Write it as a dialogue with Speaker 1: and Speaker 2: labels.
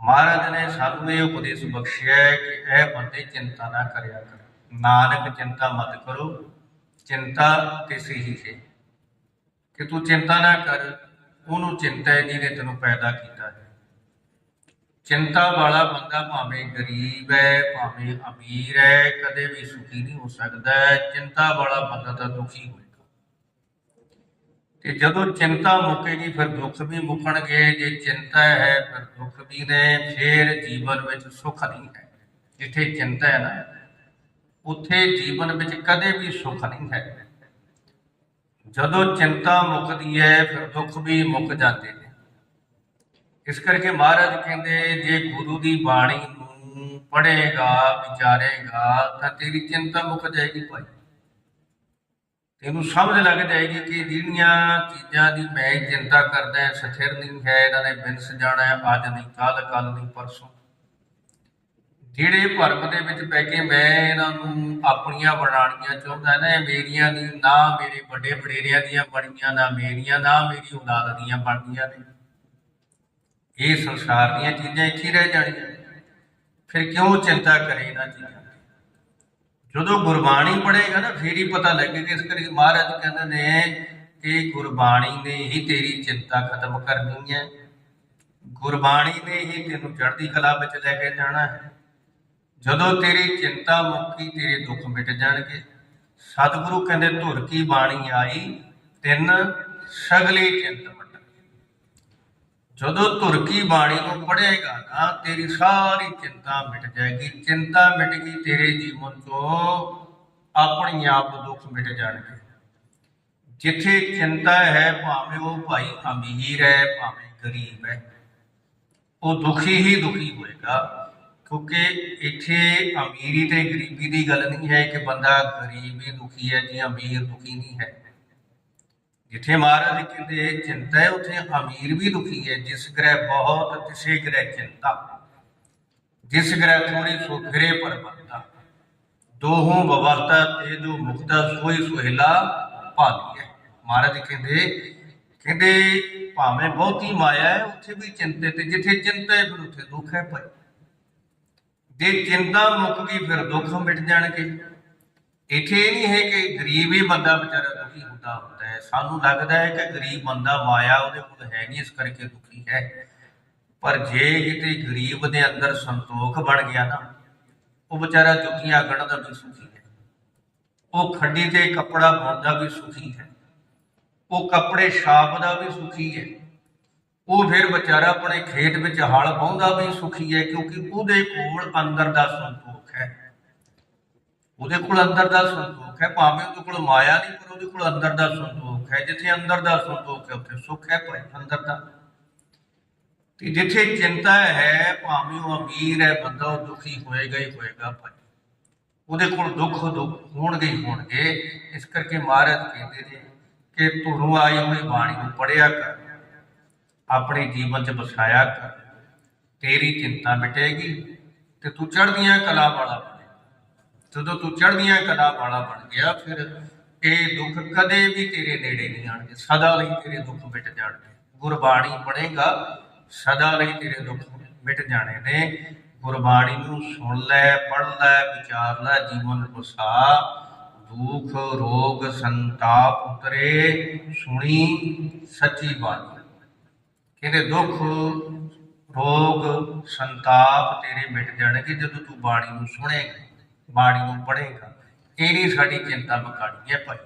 Speaker 1: ਮਹਾਰਾਜ ਨੇ ਸਾਨੂੰ ਇਹ ਉਪਦੇਸ਼ ਬਖਸ਼ਿਆ ਹੈ ਕਿ ਇਹ ਬੰਦੇ ਚਿੰਤਾ ਨਾ ਕਰਿਆ ਕਰੋ। ਨਾਨਕ, ਚਿੰਤਾ ਮਤ ਕਰੋ। ਚਿੰਤਾ ਕਿਸੇ ਹੀ ਹੈ। ਕਿ ਤੂੰ ਚਿੰਤਾ ਨਾ ਕਰ, ਉਹਨੂੰ ਚਿੰਤਾ ਹੈ ਜਿਹਨੇ ਤੈਨੂੰ ਪੈਦਾ ਕੀਤਾ ਹੈ। ਚਿੰਤਾ ਵਾਲਾ ਬੰਦਾ ਭਾਵੇਂ ਗਰੀਬ ਹੈ, ਭਾਵੇਂ ਅਮੀਰ ਹੈ, ਕਦੇ ਵੀ ਸੁਖੀ ਨਹੀਂ ਹੋ ਸਕਦਾ। ਚਿੰਤਾ ਵਾਲਾ ਬੰਦਾ ਤਾਂ ਦੁਖੀ ਹੋਏ। ਕਿ ਜਦੋਂ ਚਿੰਤਾ ਮੁੱਕੇਗੀ, ਫਿਰ ਦੁੱਖ ਵੀ ਮੁੱਕਣਗੇ। ਜੇ ਚਿੰਤਾ ਹੈ, ਫਿਰ ਦੁੱਖ ਵੀ ਨੇ, ਫਿਰ ਜੀਵਨ ਵਿੱਚ ਸੁੱਖ ਨਹੀਂ ਹੈ। ਜਿੱਥੇ ਚਿੰਤਾ ਹੈ ਨਾ, ਉੱਥੇ ਜੀਵਨ ਵਿੱਚ ਕਦੇ ਵੀ ਸੁੱਖ ਨਹੀਂ ਹੈ। ਜਦੋਂ ਚਿੰਤਾ ਮੁੱਕਦੀ ਹੈ, ਫਿਰ ਦੁੱਖ ਵੀ ਮੁੱਕ ਜਾਂਦੇ ਨੇ। ਇਸ ਕਰਕੇ ਮਹਾਰਾਜ ਕਹਿੰਦੇ, ਜੇ ਗੁਰੂ ਦੀ ਬਾਣੀ ਨੂੰ ਪੜ੍ਹੇਗਾ, ਵਿਚਾਰੇਗਾ, ਤਾਂ ਤੇਰੀ ਚਿੰਤਾ ਮੁੱਕ ਜਾਏਗੀ ਭਾਈ। ਤੈਨੂੰ ਸਮਝ ਲੱਗ ਜਾਏਗੀ ਕਿ ਜਿਹੜੀਆਂ ਚੀਜ਼ਾਂ ਦੀ ਮੈਂ ਚਿੰਤਾ ਕਰਦਾ ਹਾਂ, ਸਥਿਰ ਨਹੀਂ ਹੈ, ਇਹਨਾਂ ਨੇ ਬਿਨਸ ਜਾਣਾ ਹੈ, ਅੱਜ ਨਹੀਂ ਕੱਲ ਕੱਲ ਨਹੀਂ, ਪਰਸੋਂ। ਜਿਹੜੇ ਭਰਮ ਦੇ ਵਿੱਚ ਪੈ ਕੇ ਮੈਂ ਇਹਨਾਂ ਨੂੰ ਆਪਣੀਆਂ ਬਣਾਉਣੀਆਂ ਚਾਹੁੰਦਾ ਨਾ, ਇਹ ਮੇਰੀਆਂ ਨਹੀਂ, ਨਾ ਮੇਰੇ ਵੱਡੇ ਵਡੇਰਿਆਂ ਦੀਆਂ ਬਣੀਆਂ, ਨਾ ਮੇਰੀਆਂ, ਨਾ ਮੇਰੀ ਔਲਾਦ ਦੀਆਂ ਬਣਦੀਆਂ ਨੇ। ਇਹ ਸੰਸਾਰ ਦੀਆਂ ਚੀਜ਼ਾਂ ਇੱਥੇ ਰਹਿ ਜਾਣੀਆਂ। ਫਿਰ ਕਿਉਂ ਚਿੰਤਾ ਕਰੇ ਇਹਨਾਂ ਚੀਜ਼ਾਂ ਦੀ ਜਦੋਂ ਗੁਰਬਾਣੀ ਪੜ੍ਹੇਗਾ ਨਾ, ਫਿਰ ਹੀ ਪਤਾ ਲੱਗੇਗਾ। ਇਸ ਕਰਕੇ ਮਹਾਰਾਜ ਕਹਿੰਦੇ ਨੇ ਕਿ ਗੁਰਬਾਣੀ ਨੇ ਹੀ ਤੇਰੀ ਚਿੰਤਾ ਖਤਮ ਕਰਨੀ ਹੈ। ਗੁਰਬਾਣੀ ਨੇ ਹੀ ਤੈਨੂੰ ਚੜ੍ਹਦੀ ਕਲਾ ਵਿੱਚ ਲੈ ਕੇ ਜਾਣਾ ਹੈ। ਜਦੋਂ ਤੇਰੀ ਚਿੰਤਾ ਮੁੱਕੀ, ਤੇਰੇ ਦੁੱਖ ਮਿਟ ਜਾਣਗੇ। ਸਤਿਗੁਰੂ ਕਹਿੰਦੇ, ਧੁਰ ਕੀ ਬਾਣੀ ਆਈ? ਤਿੰਨ ਸਗਲੀ ਚਿੰਤ। ਜਦੋਂ ਧੁਰ ਕੀ ਬਾਣੀ ਨੂੰ ਪੜ੍ਹੇਗਾ ਨਾ, ਤੇਰੀ ਸਾਰੀ ਚਿੰਤਾ ਮਿਟ ਜਾਏਗੀ। ਚਿੰਤਾ ਮਿਟ ਗਈ ਤੇਰੇ ਜੀਵਨ ਤੋਂ, ਆਪਣੀ ਆਪ ਦੁੱਖ ਮਿਟ ਜਾਣਗੇ। ਜਿੱਥੇ ਚਿੰਤਾ ਹੈ, ਭਾਵੇਂ ਉਹ ਭਾਈ ਅਮੀਰ ਹੈ, ਭਾਵੇਂ ਗਰੀਬ ਹੈ, ਉਹ ਦੁਖੀ ਹੀ ਦੁਖੀ ਹੋਏਗਾ। ਕਿਉਂਕਿ ਇੱਥੇ ਅਮੀਰੀ ਤੇ ਗਰੀਬੀ ਦੀ ਗੱਲ ਨਹੀਂ ਹੈ ਕਿ ਬੰਦਾ ਗਰੀਬ ਹੀ ਦੁਖੀ ਹੈ ਜੀ ਅਮੀਰ ਦੁਖੀ ਨਹੀਂ ਹੈ। ਜਿੱਥੇ ਮਹਾਰਾਜ ਕਹਿੰਦੇ ਚਿੰਤਾ ਹੈ, ਉੱਥੇ ਅਮੀਰ ਵੀ ਦੁਖੀ ਹੈ। ਜਿਸ ਗ੍ਰਹਿ ਬਹੁਤ, ਤਿਸੇ ਗ੍ਰਹਿ ਚਿੰਤਾ। ਜਿਸ ਗ੍ਰਹਿ ਥੋੜੀ ਸੁਖਰੇ ਪਰ ਬੰਦਾ। ਦੋਹੋਂ ਬਵਰਤਾ ਤੇ ਜੋ ਮੁਕਤਾ, ਸੋਈ ਸੁਹਿਲਾ ਭਾਲੀ ਹੈ। ਮਹਾਰਾਜ ਕਹਿੰਦੇ ਕਹਿੰਦੇ ਭਾਵੇਂ ਬਹੁਤੀ ਮਾਇਆ ਹੈ, ਉੱਥੇ ਵੀ ਚਿੰਤੇ ਤੇ ਜਿੱਥੇ ਚਿੰਤਾ ਹੈ ਫਿਰ ਉੱਥੇ ਦੁੱਖ ਹੈ ਭਾਈ। ਜੇ ਚਿੰਤਾ ਮੁੱਕ ਗਈ, ਫਿਰ ਦੁੱਖ ਮਿਟ ਜਾਣਗੇ। ਇੱਥੇ ਇਹ ਨਹੀਂ ਹੈ ਕਿ ਗਰੀਬ ਹੀ ਬੰਦਾ ਵਿਚਾਰਾ ਦੁਖੀ ਹੁੰਦਾ ਹੁੰਦਾ ਹੈ। ਸਾਨੂੰ ਲੱਗਦਾ ਹੈ ਕਿ ਗਰੀਬ ਬੰਦਾ ਮਾਇਆ ਉਹਦੇ ਕੋਲ ਹੈ ਨਹੀਂ, ਇਸ ਕਰਕੇ ਦੁਖੀ ਹੈ। ਪਰ ਜੇ ਕਿਤੇ ਗਰੀਬ ਦੇ ਅੰਦਰ ਸੰਤੋਖ ਬਣ ਗਿਆ ਨਾ, ਉਹ ਵਿਚਾਰਾ ਜੁੱਤੀਆਂ ਦਾ ਵੀ ਸੁਖੀ ਹੈ। ਉਹ ਖੱਡੀ ਤੇ ਕੱਪੜਾ ਪਾਉਣ ਦਾ ਵੀ ਸੁਖੀ ਹੈ। ਉਹ ਕੱਪੜੇ ਛਾਪ ਦਾ ਵੀ ਸੁਖੀ ਹੈ। ਉਹ ਫਿਰ ਵਿਚਾਰਾ ਆਪਣੇ ਖੇਤ ਵਿੱਚ ਹਲ ਵਾਹੁੰਦਾ ਵੀ ਸੁਖੀ ਹੈ, ਕਿਉਂਕਿ ਉਹਦੇ ਕੋਲ ਅੰਦਰ ਦਾ ਸੰਤੋਖ ਹੈ। ਉਹਦੇ ਕੋਲ ਅੰਦਰ ਦਾ ਸੰਤੋਖ ਹੈ, ਭਾਵੇਂ ਉਹਦੇ ਕੋਲ ਮਾਇਆ ਨਹੀਂ, ਪਰ ਉਹਦੇ ਕੋਲ ਅੰਦਰ ਦਾ ਸੰਤੋਖ ਹੈ। ਜਿੱਥੇ ਅੰਦਰ ਦਾ ਸੰਤੋਖ ਹੈ, ਉੱਥੇ ਸੁੱਖ ਹੈ ਭਾਈ ਅੰਦਰ ਦਾ। ਤੇ ਜਿੱਥੇ ਚਿੰਤਾ ਹੈ, ਭਾਵੇਂ ਉਹ ਅਮੀਰ ਹੈ, ਬੰਦਾ ਉਹ ਦੁਖੀ ਹੋਏਗਾ ਹੀ ਹੋਏਗਾ ਭਾਈ ਉਹਦੇ ਕੋਲ ਦੁੱਖ ਦੁੱਖ ਹੋਣਗੇ ਹੀ ਹੋਣਗੇ। ਇਸ ਕਰਕੇ ਮਹਾਰਾਜ ਕਹਿੰਦੇ ਨੇ ਕਿ ਤੁਹਾਨੂੰ ਆਈ ਹੋਈ ਬਾਣੀ ਨੂੰ ਪੜਿਆ ਕਰ। ਆਪਣੇ ਜੀਵਨ 'ਚ ਵਸਾਇਆ ਕਰ। ਤੇਰੀ ਚਿੰਤਾ ਮਿਟੇਗੀ ਤੇ ਤੂੰ ਚੜ੍ਹਦੀਆਂ ਕਲਾ ਵਾਲਾ ਜਦੋਂ ਤੂੰ ਚੜ੍ਹਦੀਆਂ ਕਲਾ ਵਾਲਾ ਬਣ ਗਿਆ, ਫਿਰ ਇਹ ਦੁੱਖ ਕਦੇ ਵੀ ਤੇਰੇ ਨੇੜੇ ਨਹੀਂ ਆਣਗੇ, ਸਦਾ ਲਈ ਤੇਰੇ ਦੁੱਖ ਮਿਟ ਜਾਣਗੇ। ਗੁਰਬਾਣੀ ਪੜ੍ਹੇਗਾ ਸਦਾ ਲਈ ਤੇਰੇ ਦੁੱਖ ਮਿਟ ਜਾਣੇ ਨੇ। ਗੁਰਬਾਣੀ ਨੂੰ ਸੁਣ ਲੈ ਪੜ ਲੈ, ਵਿਚਾਰ ਲੈ, ਜੀਵਨ ਵਸਾ। ਦੁੱਖ, ਰੋਗ, ਸੰਤਾਪ ਉਤਰੇ, ਸੁਣੀ ਸੱਚੀ ਬਾਣੀ। ਕਹਿੰਦੇ ਦੁੱਖ, ਰੋਗ, ਸੰਤਾਪ ਤੇਰੇ ਮਿਟ ਜਾਣਗੇ, ਜਦੋਂ ਤੂੰ ਬਾਣੀ ਨੂੰ ਸੁਣੇਗਾ। ਬਾਣੀ ਨੂੰ ਪੜ੍ਹੇਗਾ ਇਹਨੀ ਸਾਡੀ ਚਿੰਤਾ ਮਕਾਣੀ ਹੈ ਭਾਈ।